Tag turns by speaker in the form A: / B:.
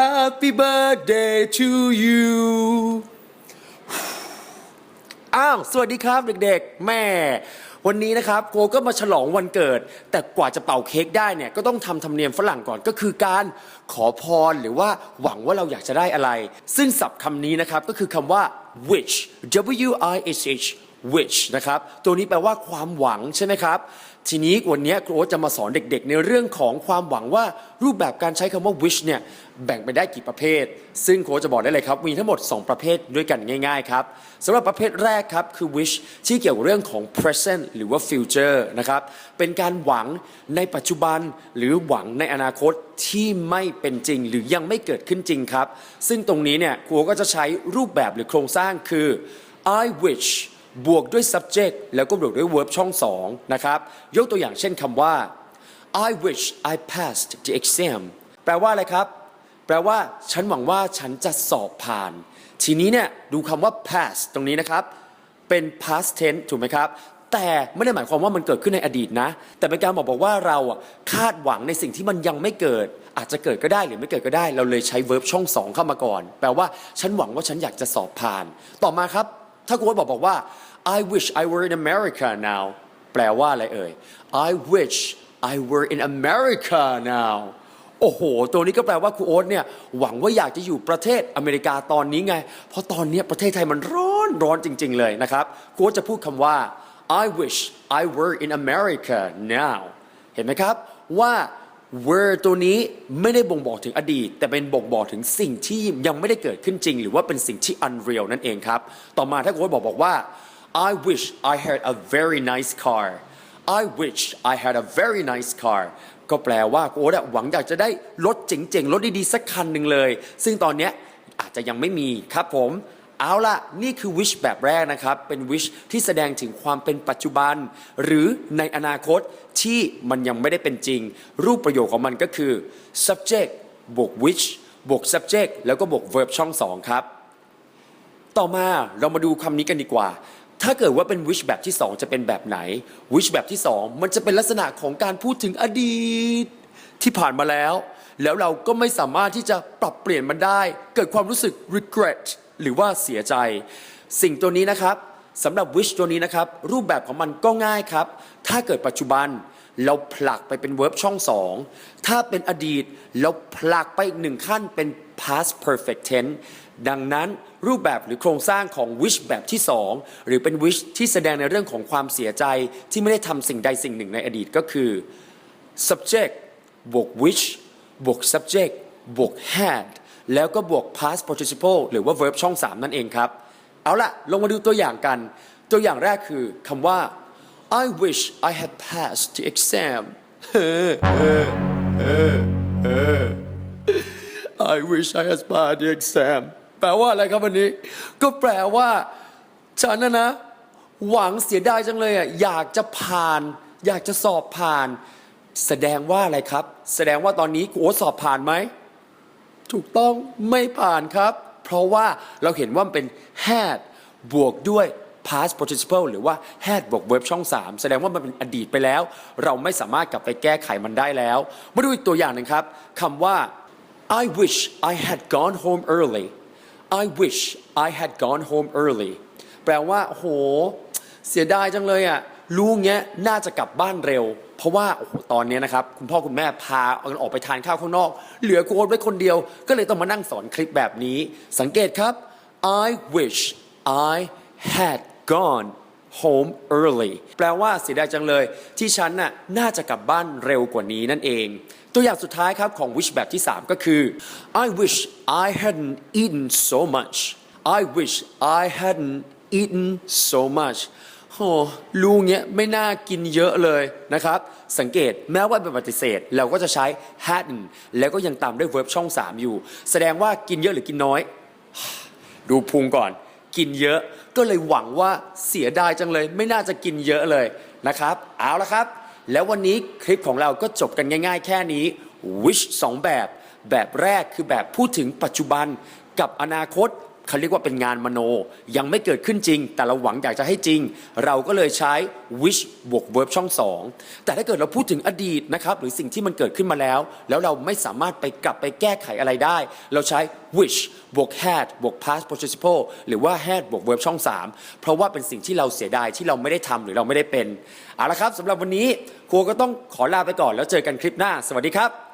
A: Happy birthday to you อ้าว สวัสดีครับเด็กๆ แม่ วันนี้นะครับโกก็มาฉลองวันเกิด แต่กว่าจะเป่าเค้กได้เนี่ยก็ต้องทำธรรมเนียมฝรั่งก่อนก็คือการขอพรหรือว่าหวังว่าเราอยากจะได้อะไร ซึ่งศัพท์คำนี้นะครับก็คือคำว่า wish w i h h wish นะครับ ตัวนี้แปลว่าความหวังใช่ไหมครับ ทีนี้วันนี้ครูโอ๊ตจะมาสอนเด็กๆ ในเรื่องของความหวังว่ารูปแบบการใช้คำว่า wish เนี่ยแบ่งไปได้กี่ประเภท ซึ่งโอ๊ตจะบอกได้เลยครับ มีทั้งหมด 2 ประเภทด้วยกันง่ายๆครับสำหรับประเภทแรกครับ คือ wish ที่เกี่ยวกับเรื่องของ present หรือว่า future นะครับเป็นการหวังในปัจจุบันหรือหวังในอนาคตที่ไม่เป็นจริง หรือยังไม่เกิดขึ้นจริงครับ ซึ่งตรงนี้เนี่ยครูโอ๊ตก็จะใช้รูปแบบหรือโครงสร้างคือ I wish บวกด้วย subject แล้วก็บวกด้วย verb ช่องสองนะครับ ยกตัวอย่างเช่นคำว่า I wish I passed the exam แปลว่าอะไรครับ แปลว่า ฉันหวังว่าฉันจะสอบผ่าน ทีนี้เนี่ยดูคำว่า pass ตรงนี้นะครับ เป็น past tense ถูกไหมครับ แต่ไม่ได้หมายความว่ามันเกิดขึ้นในอดีตนะ แต่เป็นการบอกบอกว่าเราคาดหวังในสิ่งที่มันยังไม่เกิด อาจจะเกิดก็ได้หรือไม่เกิดก็ได้ เราเลยใช้ verb ช่องสองเข้ามาก่อน แปลว่า ฉันหวังว่าฉันอยากจะสอบผ่าน ต่อมาครับ ถ้าคุณบอกบอกว่า I wish I were in America now แปลว่าอะไรเอ่ย I wish I were in America now โอ้โห ตัวนี้ก็แปลว่าครูโอ๊ตเนี่ยหวังว่าอยากจะอยู่ประเทศอเมริกาตอนนี้ไง เพราะตอนนี้ประเทศไทยมันร้อนร้อนจริง ๆ เลยนะครับครูโอ๊ตจะพูดคำว่า I wish I were in America now เห็นไหมครับว่า were ตัวนี้ไม่ได้บ่งบอกถึงอดีต แต่เป็นบ่งบอกถึงสิ่งที่ยังไม่ได้เกิดขึ้นจริง หรือว่าเป็นสิ่งที่ unreal นั่นเองครับ ต่อมาถ้าคุณบอกบอกว่า I wish I had a very nice car I wish I had a very nice car ก็แปลว่าโอ๊ตหวังอยากจะได้รถเจ๋งๆ รถดีๆ สักคันหนึ่งเลย ซึ่งตอนนี้อาจจะยังไม่มีครับผมเอาล่ะนี่คือ wish แบบแรกนะครับ เป็น wish ที่แสดงถึงความเป็นปัจจุบัน หรือในอนาคตที่มันยังไม่ได้เป็นจริง รูปประโยคของมันก็คือ subject บวก wish บวก subject แล้วก็บวก verb ช่องสองครับ ต่อมาเรามาดูคำนี้กันดีกว่า ถ้าเกิดว่าเป็น wish แบบที่ 2 จะเป็นแบบไหน wish แบบที่ 2 มันจะเป็นลักษณะของการพูดถึงอดีต ที่ผ่านมาแล้ว แล้วเราก็ไม่สามารถที่จะปรับเปลี่ยนมันได้ เกิดความรู้สึก regret หรือว่าเสียใจ สิ่งตัวนี้นะครับสำหรับ wish ตัวนี้นะครับ รูปแบบของมันก็ง่ายครับ ถ้าเกิดปัจจุบันเราผลักไปเป็น verb ช่องสองถ้าเป็นอดีต เราผลักไปอีกหนึ่งขั้นเป็น past perfect tense ดังนั้นรูปแบบหรือโครงสร้างของ wish แบบที่ 2 หรือเป็น wish ที่แสดงในเรื่องของความเสียใจที่ไม่ได้ทำสิ่งใดสิ่งหนึ่งในอดีตก็คือ subject บวก wish บวก subject บวก had แล้วก็บวก past participle หรือว่า verb ช่อง 3 นั่นเองครับ เอาละลงมาดูตัวอย่างกัน ตัวอย่างแรกคือคำว่า I wish I had passed the exam I wish I had passed the exam แปลว่าอะไรครับวันนี้ ก็แปลว่า ฉันนะนะ หวังเสียดายจังเลยอะอยากจะผ่าน อยากจะสอบผ่าน แสดงว่าอะไรครับ แสดงว่าตอนนี้โอ้สอบผ่านไหมถูกต้องไม่ผ่านครับ เพราะว่าเราเห็นว่ามันเป็น had บวกด้วย past participle หรือว่า had บวก verb ช่อง 3 แสดงว่ามันเป็นอดีตไปแล้ว เราไม่สามารถกลับไปแก้ไขมันได้แล้ว มาดูอีกตัวอย่างหนึ่งครับคำว่า I wish I had gone home early I wish I had gone home early แปลว่าโห เสียดายจังเลยอะรู้เงี้ยน่าจะกลับบ้านเร็ว เพราะว่าโอ้โหตอนเนี้ยนะครับ คุณพ่อคุณแม่พาเอาออกไปทานข้าวข้างนอก เหลือโค้ดไว้คนเดียว ก็เลยต้องมานั่งสอนคลิปแบบนี้ สังเกตครับ I wish I had gone home early แปลว่าเสียดายจังเลย ที่ฉันน่ะน่าจะกลับบ้านเร็วกว่านี้นั่นเอง ตัวอย่างสุดท้ายครับของ wish แบบที่ 3 ก็คือ I wish I hadn't eaten so much I wish I hadn't eaten so much โหลูกเนี้ยไม่น่ากินเยอะเลยนะครับ สังเกตแม้ว่าเป็นปฏิเสธ เราก็จะใช้ hadn't แล้วก็ยังตามด้วย verb ช่อง 3 อยู่ แสดงว่ากินเยอะหรือกินน้อย ดูพุงก่อน กินเยอะก็เลยหวังว่าเสียดายจังเลย ไม่น่าจะกินเยอะเลยนะครับ เอาละครับ แล้ววันนี้คลิปของเราก็จบกันง่าย ๆ แค่นี้ wish 2 แบบ แบบแรกคือแบบพูดถึงปัจจุบันกับอนาคต เขาเรียกว่าเป็นงานมโน ยังไม่เกิดขึ้นจริง แต่เราหวังอยากจะให้จริง เราก็เลยใช้ wish บวก verb ช่อง 2 แต่ถ้าเกิดเราพูดถึงอดีตนะครับหรือสิ่งที่มันเกิดขึ้นมาแล้ว แล้วเราไม่สามารถไปกลับไปแก้ไขอะไรได้ เราใช้ wish บวก had บวก past participle หรือว่า had บวก verb ช่อง 3 เพราะว่าเป็นสิ่งที่เราเสียดายที่เราไม่ได้ทำหรือเราไม่ได้เป็นเอาละครับสำหรับวันนี้ครูก็ต้องขอลาไปก่อนแล้วเจอกันคลิปหน้า สวัสดีครับ